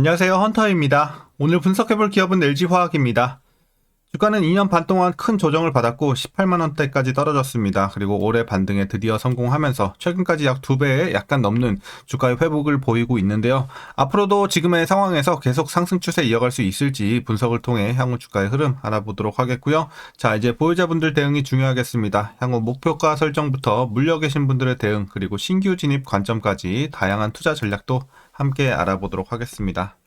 안녕하세요. 헌터입니다. 오늘 분석해볼 기업은 LG화학입니다. 주가는 2년 반 동안 큰 조정을 받았고 18만원대까지 떨어졌습니다. 그리고 올해 반등에 드디어 성공하면서 최근까지 약 2배에 약간 넘는 주가의 회복을 보이고 있는데요. 앞으로도 지금의 상황에서 계속 상승 추세 이어갈 수 있을지 분석을 통해 향후 주가의 흐름 알아보도록 하겠고요. 자, 이제 보유자분들 대응이 중요하겠습니다. 향후 목표가 설정부터 물려 계신 분들의 대응 그리고 신규 진입 관점까지 다양한 투자 전략도 함께 알아보도록 하겠습니다.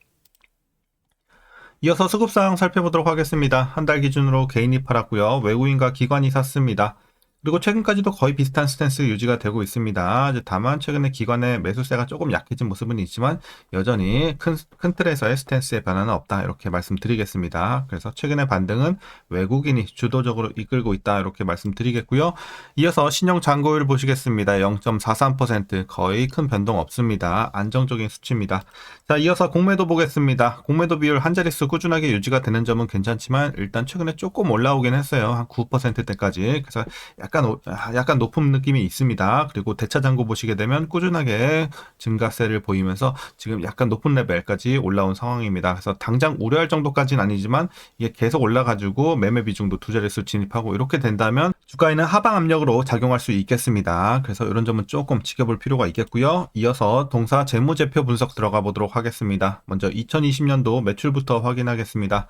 이어서 수급상 살펴보도록 하겠습니다. 한 달 기준으로 개인이 팔았고요. 외국인과 기관이 샀습니다. 그리고 최근까지도 거의 비슷한 스탠스 유지가 되고 있습니다. 다만 최근에 기관의 매수세가 조금 약해진 모습은 있지만 여전히 큰, 큰 틀에서의 스탠스의 변화는 없다. 이렇게 말씀드리겠습니다. 그래서 최근의 반등은 외국인이 주도적으로 이끌고 있다. 이렇게 말씀드리겠고요. 이어서 신용 잔고율 보시겠습니다. 0.43% 거의 큰 변동 없습니다. 안정적인 수치입니다. 자, 이어서 공매도 보겠습니다. 공매도 비율 한 자릿수 꾸준하게 유지가 되는 점은 괜찮지만 일단 최근에 조금 올라오긴 했어요. 한 9%대까지. 그래서 약간 약간 아, 약간 높은 느낌이 있습니다. 그리고 대차 잔고 보시게 되면 꾸준하게 증가세를 보이면서 지금 약간 높은 레벨까지 올라온 상황입니다. 그래서 당장 우려할 정도까지는 아니지만 이게 계속 올라가지고 매매 비중도 두 자릿수 진입하고 이렇게 된다면 주가에는 하방 압력으로 작용할 수 있겠습니다. 그래서 이런 점은 조금 지켜볼 필요가 있겠고요. 이어서 동사 재무제표 분석 들어가 보도록 하겠습니다. 먼저 2020년도 매출부터 확인하겠습니다.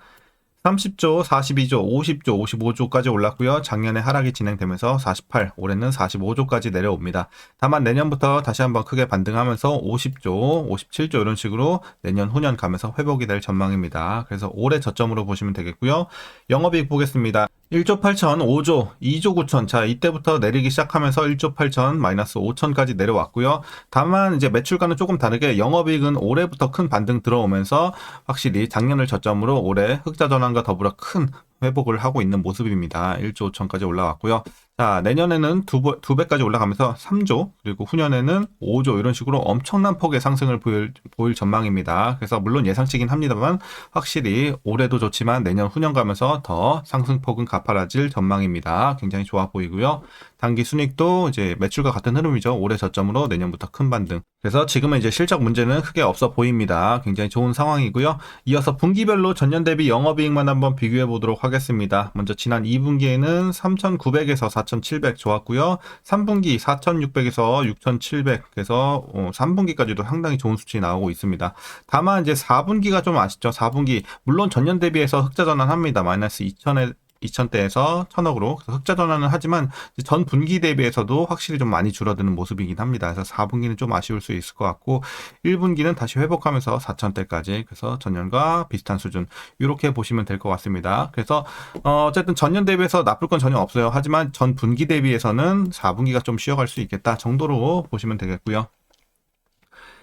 30조, 42조, 50조, 55조까지 올랐고요. 작년에 하락이 진행되면서 48, 올해는 45조까지 내려옵니다. 다만 내년부터 다시 한번 크게 반등하면서 50조, 57조 이런 식으로 내년 후년 가면서 회복이 될 전망입니다. 그래서 올해 저점으로 보시면 되겠고요. 영업이익 보겠습니다. 1조 8천, 5조, 2조 9천. 자, 이때부터 내리기 시작하면서 1조 8천, 마이너스 5천까지 내려왔고요. 다만 이제 매출과는 조금 다르게 영업이익은 올해부터 큰 반등 들어오면서 확실히 작년을 저점으로 올해 흑자 전환과 더불어 큰 회복을 하고 있는 모습입니다. 1조 5천까지 올라왔고요. 자, 내년에는 두, 배, 두 배까지 올라가면서 3조, 그리고 후년에는 5조, 이런 식으로 엄청난 폭의 상승을 보일, 보일 전망입니다. 그래서 물론 예상치긴 합니다만, 확실히 올해도 좋지만 내년 후년 가면서 더 상승폭은 가파라질 전망입니다. 굉장히 좋아 보이고요. 단기 순익도 이제 매출과 같은 흐름이죠. 올해 저점으로 내년부터 큰 반등. 그래서 지금은 이제 실적 문제는 크게 없어 보입니다. 굉장히 좋은 상황이고요. 이어서 분기별로 전년 대비 영업이익만 한번 비교해 보도록 하겠습니다. 먼저 지난 2분기에는 3,900에서 4,700 좋았고요. 3분기 4,600에서 6,700 그래서 3분기까지도 상당히 좋은 수치 나오고 있습니다. 다만 이제 4분기가 좀 아쉽죠. 4분기 물론 전년 대비해서 흑자 전환합니다. 마이너스 2,000에 2천대에서 1천억으로 흑자 전환은 하지만 전 분기 대비해서도 확실히 좀 많이 줄어드는 모습이긴 합니다. 그래서 4분기는 좀 아쉬울 수 있을 것 같고 1분기는 다시 회복하면서 4천대까지 그래서 전년과 비슷한 수준 이렇게 보시면 될 것 같습니다. 그래서 어, 어쨌든 전년 대비해서 나쁠 건 전혀 없어요. 하지만 전 분기 대비해서는 4분기가 좀 쉬어갈 수 있겠다 정도로 보시면 되겠고요.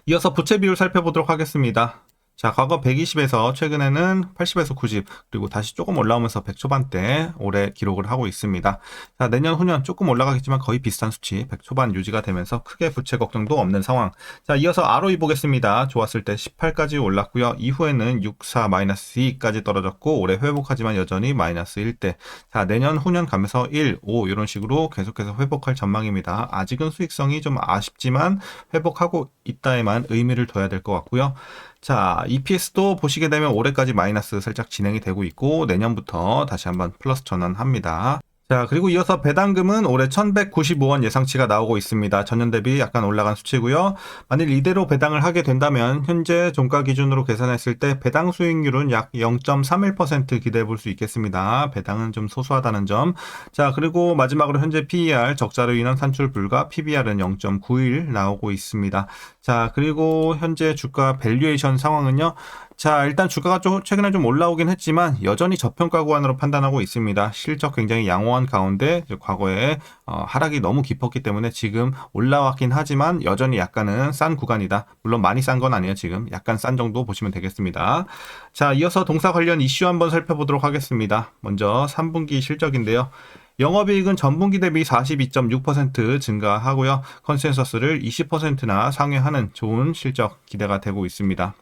이어서 부채 비율 살펴보도록 하겠습니다. 자, 과거 120에서 최근에는 80에서 90, 그리고 다시 조금 올라오면서 100 초반대 올해 기록을 하고 있습니다. 자, 내년 후년 조금 올라가겠지만 거의 비슷한 수치, 100 초반 유지가 되면서 크게 부채 걱정도 없는 상황. 자, 이어서 ROE 보겠습니다. 좋았을 때 18까지 올랐고요. 이후에는 64 마이너스 2까지 떨어졌고 올해 회복하지만 여전히 마이너스 1대. 자, 내년 후년 가면서 1, 5 이런 식으로 계속해서 회복할 전망입니다. 아직은 수익성이 좀 아쉽지만 회복하고 있다에만 의미를 둬야 될 것 같고요. 자, EPS도 보시게 되면 올해까지 마이너스 살짝 진행이 되고 있고 내년부터 다시 한번 플러스 전환합니다. 자, 그리고 이어서 배당금은 올해 1195원 예상치가 나오고 있습니다. 전년 대비 약간 올라간 수치고요. 만일 이대로 배당을 하게 된다면 현재 종가 기준으로 계산했을 때 배당 수익률은 약 0.31% 기대해 볼 수 있겠습니다. 배당은 좀 소소하다는 점. 자, 그리고 마지막으로 현재 PER 적자로 인한 산출 불가 PBR은 0.91 나오고 있습니다. 자, 그리고 현재 주가 밸류에이션 상황은요. 자, 일단 주가가 좀 최근에 좀 올라오긴 했지만 여전히 저평가 구간으로 판단하고 있습니다. 실적 굉장히 양호한 가운데 과거에 어, 하락이 너무 깊었기 때문에 지금 올라왔긴 하지만 여전히 약간은 싼 구간이다. 물론 많이 싼 건 아니에요. 지금 약간 싼 정도 보시면 되겠습니다. 자, 이어서 동사 관련 이슈 한번 살펴보도록 하겠습니다. 먼저 3분기 실적인데요. 영업이익은 전분기 대비 42.6% 증가하고요. 컨센서스를 20%나 상회하는 좋은 실적 기대가 되고 있습니다.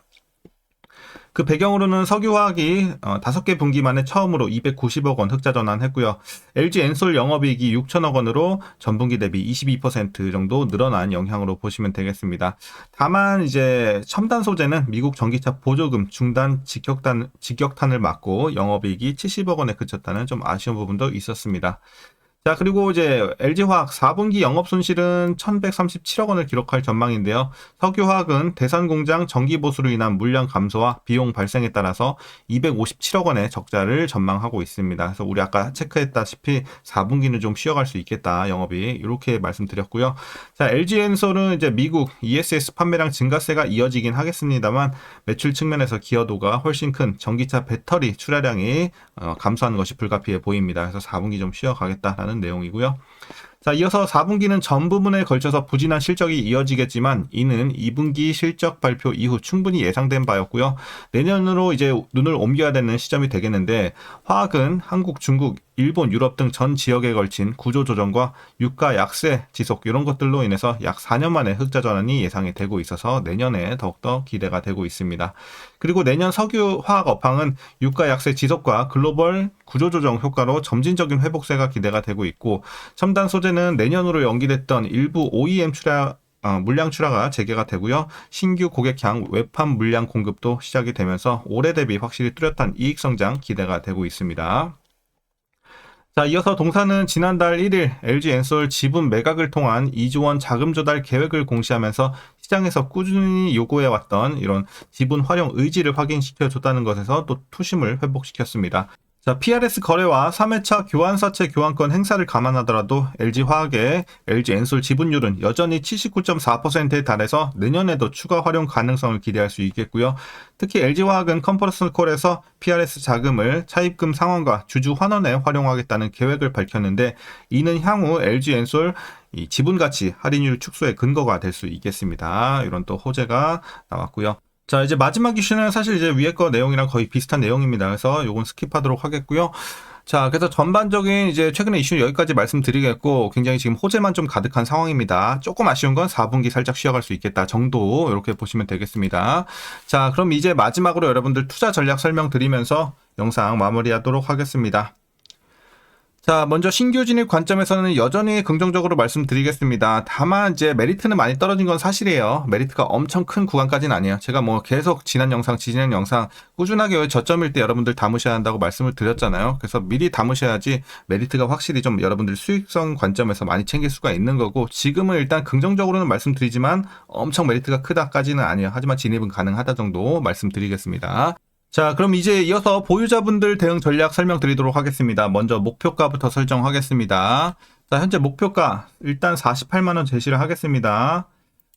그 배경으로는 석유화학이 어, 5개 분기 만에 처음으로 290억 원 흑자 전환했고요. LG 엔솔 영업이익이 6천억 원으로 전분기 대비 22% 정도 늘어난 영향으로 보시면 되겠습니다. 다만 이제 첨단 소재는 미국 전기차 보조금 중단 직격탄, 직격탄을 맞고 영업이익이 70억 원에 그쳤다는 좀 아쉬운 부분도 있었습니다. 자, 그리고 이제 LG화학 4분기 영업 손실은 1137억 원을 기록할 전망인데요. 석유화학은 대산 공장 정기 보수로 인한 물량 감소와 비용 발생에 따라서 257억 원의 적자를 전망하고 있습니다. 그래서 우리 아까 체크했다시피 4분기는 좀 쉬어갈 수 있겠다. 영업이 이렇게 말씀드렸고요. 자, LG엔솔은 이제 미국 ESS 판매량 증가세가 이어지긴 하겠습니다만 매출 측면에서 기여도가 훨씬 큰 전기차 배터리 출하량이 어, 감소하는 것이 불가피해 보입니다. 그래서 4분기 좀 쉬어가겠다라는 내용이고요. 자, 이어서 4분기는 전 부분에 걸쳐서 부진한 실적이 이어지겠지만 이는 2분기 실적 발표 이후 충분히 예상된 바였고요. 내년으로 이제 눈을 옮겨야 되는 시점이 되겠는데 화학은 한국, 중국, 일본, 유럽 등 전 지역에 걸친 구조 조정과 유가 약세 지속 이런 것들로 인해서 약 4년 만에 흑자 전환이 예상이 되고 있어서 내년에 더욱더 기대가 되고 있습니다. 그리고 내년 석유 화학 업황은 유가 약세 지속과 글로벌 구조 조정 효과로 점진적인 회복세가 기대가 되고 있고 첨단 소재 는 내년으로 연기됐던 일부 OEM 출하 어, 물량 출하가 재개가 되고요. 신규 고객향 외판 물량 공급도 시작이 되면서 올해 대비 확실히 뚜렷한 이익 성장 기대가 되고 있습니다. 자, 이어서 동사는 지난달 1일 LG 엔솔 지분 매각을 통한 2조 원 자금 조달 계획을 공시하면서 시장에서 꾸준히 요구해왔던 이런 지분 활용 의지를 확인시켜 줬다는 것에서 또 투심을 회복시켰습니다. 자, PRS 거래와 3회차 교환사채 교환권 행사를 감안하더라도 LG화학의 LG 엔솔 지분율은 여전히 79.4%에 달해서 내년에도 추가 활용 가능성을 기대할 수 있겠고요. 특히 LG화학은 컨퍼런스 콜에서 PRS 자금을 차입금 상환과 주주 환원에 활용하겠다는 계획을 밝혔는데 이는 향후 LG 엔솔 이 지분 가치 할인율 축소의 근거가 될 수 있겠습니다. 이런 또 호재가 나왔고요. 자, 이제 마지막 이슈는 사실 이제 위에 거 내용이랑 거의 비슷한 내용입니다. 그래서 요건 스킵하도록 하겠고요. 자, 그래서 전반적인 이제 최근의 이슈 여기까지 말씀드리겠고, 굉장히 지금 호재만 좀 가득한 상황입니다. 조금 아쉬운 건 4분기 살짝 쉬어갈 수 있겠다 정도, 이렇게 보시면 되겠습니다. 자, 그럼 이제 마지막으로 여러분들 투자 전략 설명드리면서 영상 마무리하도록 하겠습니다. 자, 먼저 신규 진입 관점에서는 여전히 긍정적으로 말씀드리겠습니다. 다만 이제 메리트는 많이 떨어진 건 사실이에요. 메리트가 엄청 큰 구간까지는 아니에요. 제가 뭐 계속 지난 영상, 지난 영상 꾸준하게 저점일 때 여러분들 담으셔야 한다고 말씀을 드렸잖아요. 그래서 미리 담으셔야지 메리트가 확실히 좀 여러분들 수익성 관점에서 많이 챙길 수가 있는 거고 지금은 일단 긍정적으로는 말씀드리지만 엄청 메리트가 크다까지는 아니에요. 하지만 진입은 가능하다 정도 말씀드리겠습니다. 자, 그럼 이제 이어서 보유자분들 대응 전략 설명드리도록 하겠습니다. 먼저 목표가부터 설정하겠습니다. 자, 현재 목표가 일단 48만원 제시를 하겠습니다.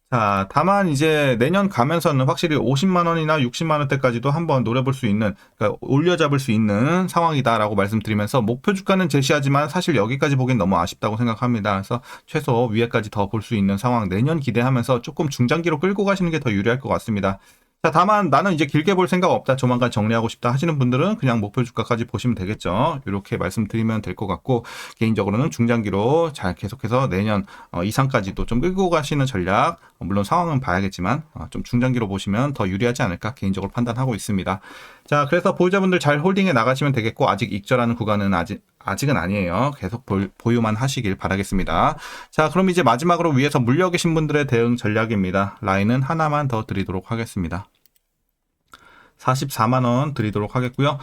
자, 다만 이제 내년 가면서는 확실히 50만원이나 60만원대까지도 한번 노려볼 수 있는, 그러니까 올려잡을 수 있는 상황이다라고 말씀드리면서 목표 주가는 제시하지만 사실 여기까지 보기엔 너무 아쉽다고 생각합니다. 그래서 최소 위에까지 더 볼 수 있는 상황 내년 기대하면서 조금 중장기로 끌고 가시는 게 더 유리할 것 같습니다. 자, 다만 나는 이제 길게 볼 생각 없다. 조만간 정리하고 싶다 하시는 분들은 그냥 목표 주가까지 보시면 되겠죠. 이렇게 말씀드리면 될 것 같고 개인적으로는 중장기로 잘 계속해서 내년 어, 이상까지도 좀 끌고 가시는 전략 어, 물론 상황은 봐야겠지만 어, 좀 중장기로 보시면 더 유리하지 않을까 개인적으로 판단하고 있습니다. 자, 그래서 보유자분들 잘 홀딩해 나가시면 되겠고 아직 익절하는 구간은 아직 아직은 아니에요. 계속 보유만 하시길 바라겠습니다. 자, 그럼 이제 마지막으로 위에서 물려 계신 분들의 대응 전략입니다. 라인은 하나만 더 드리도록 하겠습니다. 44만원 드리도록 하겠고요.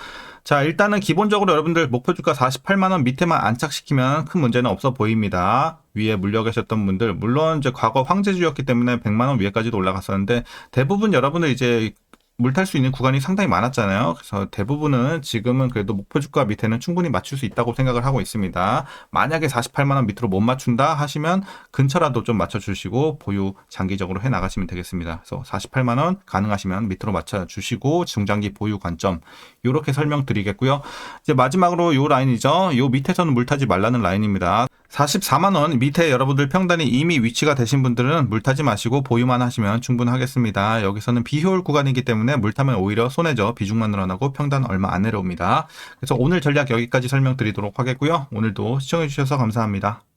자, 일단은 기본적으로 여러분들 목표 주가 48만원 밑에만 안착시키면 큰 문제는 없어 보입니다. 위에 물려 계셨던 분들, 물론 이제 과거 황제주였기 때문에 100만원 위에까지도 올라갔었는데 대부분 여러분들 이제 물 탈 수 있는 구간이 상당히 많았잖아요. 그래서 대부분은 지금은 그래도 목표 주가 밑에는 충분히 맞출 수 있다고 생각을 하고 있습니다. 만약에 48만 원 밑으로 못 맞춘다 하시면 근처라도 좀 맞춰 주시고 보유 장기적으로 해 나가시면 되겠습니다. 그래서 48만 원 가능하시면 밑으로 맞춰 주시고 중장기 보유 관점 이렇게 설명드리겠고요. 이제 마지막으로 요 라인이죠. 요 밑에서는 물 타지 말라는 라인입니다. 44만원 밑에 여러분들 평단이 이미 위치가 되신 분들은 물 타지 마시고 보유만 하시면 충분하겠습니다. 여기서는 비효율 구간이기 때문에 물 타면 오히려 손해죠. 비중만 늘어나고 평단 얼마 안 내려옵니다. 그래서 오늘 전략 여기까지 설명드리도록 하겠고요. 오늘도 시청해주셔서 감사합니다.